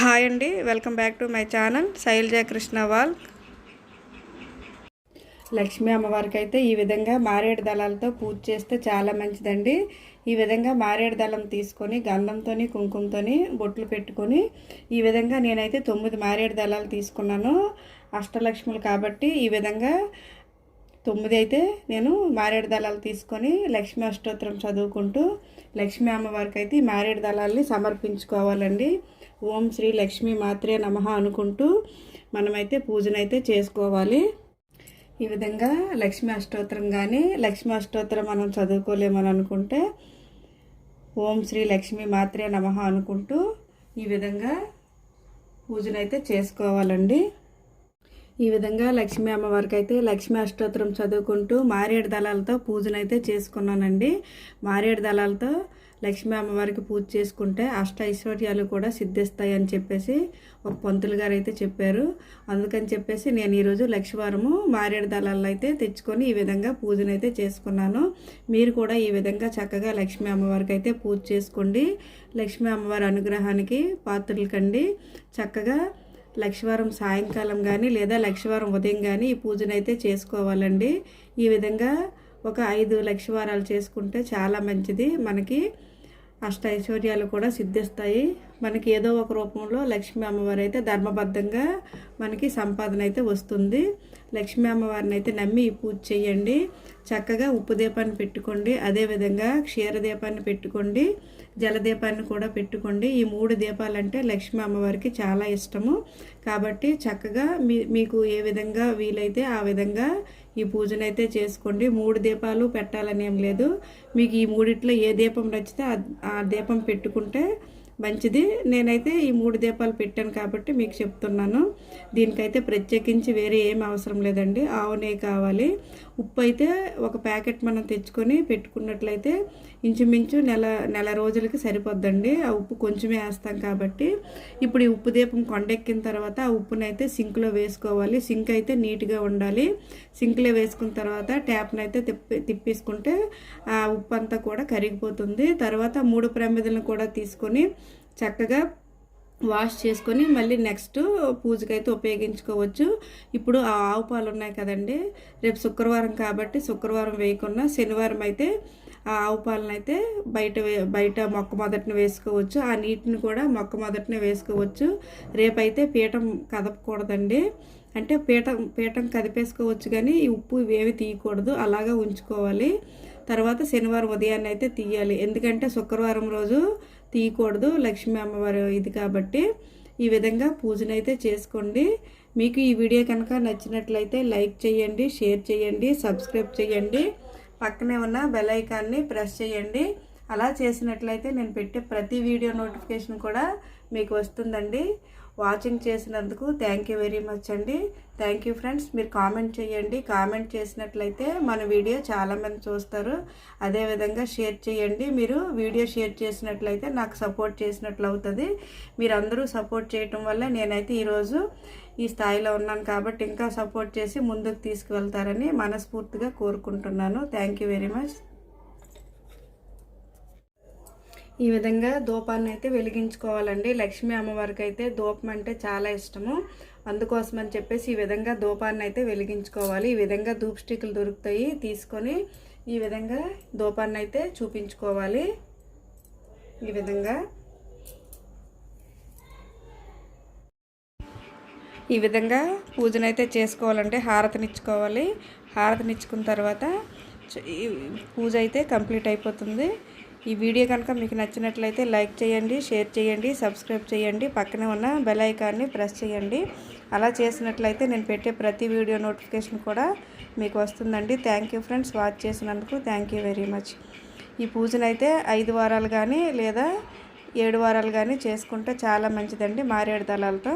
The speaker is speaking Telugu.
హాయ్ అండి welcome back to my channel Shailaja కృష్ణవాల్. Lakshmi అమ్మవారికి అయితే ఈ విధంగా మారేడు దళాలతో పూజ చేస్తే చాలా మంచిదండి. ఈ విధంగా మారేడు దళం తీసుకొని గంధంతో కుంకుమతో బొట్లు పెట్టుకొని ఈ విధంగా నేనైతే తొమ్మిది మారేడు దళాలు తీసుకున్నాను. అష్టలక్ష్ములు కాబట్టి ఈ విధంగా తొమ్మిది అయితే నేను మారేడు దళాలు తీసుకొని లక్ష్మీ అష్టోత్తరం చదువుకుంటూ లక్ష్మీ అమ్మవారికి అయితే ఈ మారేడు దళాలని సమర్పించుకోవాలండి. ఓం శ్రీ లక్ష్మీ మాత్రే నమ అనుకుంటూ మనమైతే పూజనైతే చేసుకోవాలి. ఈ విధంగా లక్ష్మీ అష్టోత్తరం కానీ లక్ష్మీ అష్టోత్తరం మనం చదువుకోలేమని అనుకుంటే ఓం శ్రీ లక్ష్మీ మాత్రే నమ అనుకుంటూ ఈ విధంగా పూజనైతే చేసుకోవాలండి. ఈ విధంగా లక్ష్మీ అమ్మవారికి అయితే లక్ష్మీ అష్టోత్తరం చదువుకుంటూ మారేడు దళాలతో పూజనైతే చేసుకున్నానండి. మారేడు దళాలతో లక్ష్మీ అమ్మవారికి పూజ చేసుకుంటే అష్ట ఐశ్వర్యాలు కూడా సిద్ధిస్తాయి అని చెప్పేసి ఒక పంతులు గారు అయితే చెప్పారు. అందుకని చెప్పేసి నేను ఈరోజు లక్ష్మీవారము మారేడు దళాల్లో అయితే తెచ్చుకొని ఈ విధంగా పూజనైతే చేసుకున్నాను. మీరు కూడా ఈ విధంగా చక్కగా లక్ష్మీ అమ్మవారికి అయితే పూజ చేసుకోండి. లక్ష్మీ అమ్మవారి అనుగ్రహానికి పాత్రలు కండి. చక్కగా లక్షవారం సాయంకాలం కానీ లేదా లక్షవారం ఉదయం కానీ ఈ పూజనైతే చేసుకోవాలండి. ఈ విధంగా ఒక ఐదు లక్షవారాలు చేసుకుంటే చాలా మంచిది. మనకి అష్ట ఐశ్వర్యాలు కూడా సిద్ధిస్తాయి. మనకి ఏదో ఒక రూపంలో లక్ష్మీ అమ్మవారు అయితే ధర్మబద్ధంగా మనకి సంపాదన అయితే వస్తుంది. లక్ష్మీ అమ్మవారిని అయితే నమ్మి పూజ చేయండి. చక్కగా ఉప్పు దీపాన్ని పెట్టుకోండి. అదేవిధంగా క్షీరదీపాన్ని పెట్టుకోండి. జలదీపాన్ని కూడా పెట్టుకోండి. ఈ మూడు దీపాలంటే లక్ష్మీ అమ్మవారికి చాలా ఇష్టము. కాబట్టి చక్కగా మీ మీకు ఏ విధంగా వీలైతే ఆ విధంగా ఈ పూజనైతే చేసుకోండి. మూడు దీపాలు పెట్టాలని ఏం లేదు. మీకు ఈ మూడిట్లో ఏ దీపం నచ్చితే ఆ దీపం పెట్టుకుంటే మంచిది. నేనైతే ఈ మూడు దీపాలు పెట్టాను కాబట్టి మీకు చెప్తున్నాను. దీనికైతే ప్రత్యేకించి వేరే ఏం అవసరం లేదండి. ఆవు నెయ్యి కావాలి. ఉప్పు అయితే ఒక ప్యాకెట్ మనం తెచ్చుకొని పెట్టుకున్నట్లయితే ఇంచుమించు నెల నెల రోజులకి సరిపోద్దండి. ఆ ఉప్పు కొంచెమే వేస్తాం కాబట్టి. ఇప్పుడు ఈ ఉప్పు దీపం కొండెక్కిన తర్వాత ఆ ఉప్పునైతే సింక్లో వేసుకోవాలి. సింక్ అయితే నీట్గా ఉండాలి. సింక్లో వేసుకున్న తర్వాత ట్యాప్ని అయితే తిప్పి తిప్పేసుకుంటే ఆ ఉప్పు అంతా కూడా కరిగిపోతుంది. తర్వాత మూడు ప్రమిదలను కూడా తీసుకొని చక్కగా వాష్ చేసుకొని మళ్ళీ నెక్స్ట్ పూజకైతే ఉపయోగించుకోవచ్చు. ఇప్పుడు ఆ ఆవు పాలు ఉన్నాయి కదండి. రేపు శుక్రవారం కాబట్టి శుక్రవారం వేయకుండా శనివారం అయితే ఆ ఆవు పాలను అయితే బయట బయట మొక్క మొదటిని వేసుకోవచ్చు. ఆ నీటిని కూడా మొక్క మొదటిని వేసుకోవచ్చు. రేపైతే పీఠం కదపకూడదండి. అంటే పీఠం పీఠం కదిపేసుకోవచ్చు కానీ ఈ ఉప్పు ఇవేవి తీయకూడదు. అలాగా ఉంచుకోవాలి. తర్వాత శనివారం ఉదయాన్నే అయితే తీయాలి. ఎందుకంటే శుక్రవారం రోజు తీయకూడదు. లక్ష్మీ అమ్మవారు ఇది కాబట్టి ఈ విధంగా పూజనైతే చేసుకోండి. మీకు ఈ వీడియో కనుక నచ్చినట్లయితే లైక్ చేయండి షేర్ చేయండి సబ్స్క్రైబ్ చేయండి. పక్కనే ఉన్న బెల్ ఐకాన్ని ప్రెస్ చేయండి. అలా చేసినట్లయితే నేను పెట్టే ప్రతి వీడియో నోటిఫికేషన్ కూడా మీకు వస్తుందండి. వాచింగ్ చేసినందుకు థ్యాంక్ యూ వెరీ మచ్ అండి. థ్యాంక్ యూ ఫ్రెండ్స్ మీరు కామెంట్ చేయండి. కామెంట్ చేసినట్లయితే మన వీడియో చాలామంది చూస్తారు. అదేవిధంగా షేర్ చేయండి. మీరు వీడియో షేర్ చేసినట్లయితే నాకు సపోర్ట్ చేసినట్లు అవుతుంది. మీరందరూ సపోర్ట్ చేయటం వల్ల నేనైతే ఈరోజు ఈ స్థాయిలో ఉన్నాను కాబట్టి ఇంకా సపోర్ట్ చేసి ముందుకు తీసుకువెళ్తారని మనస్ఫూర్తిగా కోరుకుంటున్నాను. థ్యాంక్ యూ వెరీ మచ్ ఈ విధంగా ధూపాన్ని అయితే వెలిగించుకోవాలండి. లక్ష్మీ అమ్మవారికి అయితే ధూపం అంటే చాలా ఇష్టము. అందుకోసం అని చెప్పేసి ఈ విధంగా ధూపాన్ని అయితే వెలిగించుకోవాలి. ఈ విధంగా ధూప్ స్టిక్లు దొరుకుతాయి. తీసుకొని ఈ విధంగా ధూపాన్ని అయితే చూపించుకోవాలి. ఈ విధంగా. ఈ విధంగా పూజనైతే చేసుకోవాలంటే హారతినిచ్చుకోవాలి. హారతినిచ్చుకున్న తర్వాత పూజ అయితే కంప్లీట్ అయిపోతుంది. ఈ వీడియో కనుక మీకు నచ్చినట్లయితే లైక్ చేయండి షేర్ చేయండి సబ్స్క్రైబ్ చేయండి పక్కనే ఉన్న బెల్ ఐకాన్ని ప్రెస్ చేయండి. అలా చేసినట్లయితే నేను పెట్టే ప్రతి వీడియో నోటిఫికేషన్ కూడా మీకు వస్తుందండి. థ్యాంక్ యూ ఫ్రెండ్స్ వాచ్ చేసినందుకు థ్యాంక్ యూ వెరీ మచ్. ఈ పూజనైతే ఐదు వారాలు కానీ లేదా ఏడు వారాలు కానీ చేసుకుంటే చాలా మంచిదండి మారేడు దళాలతో.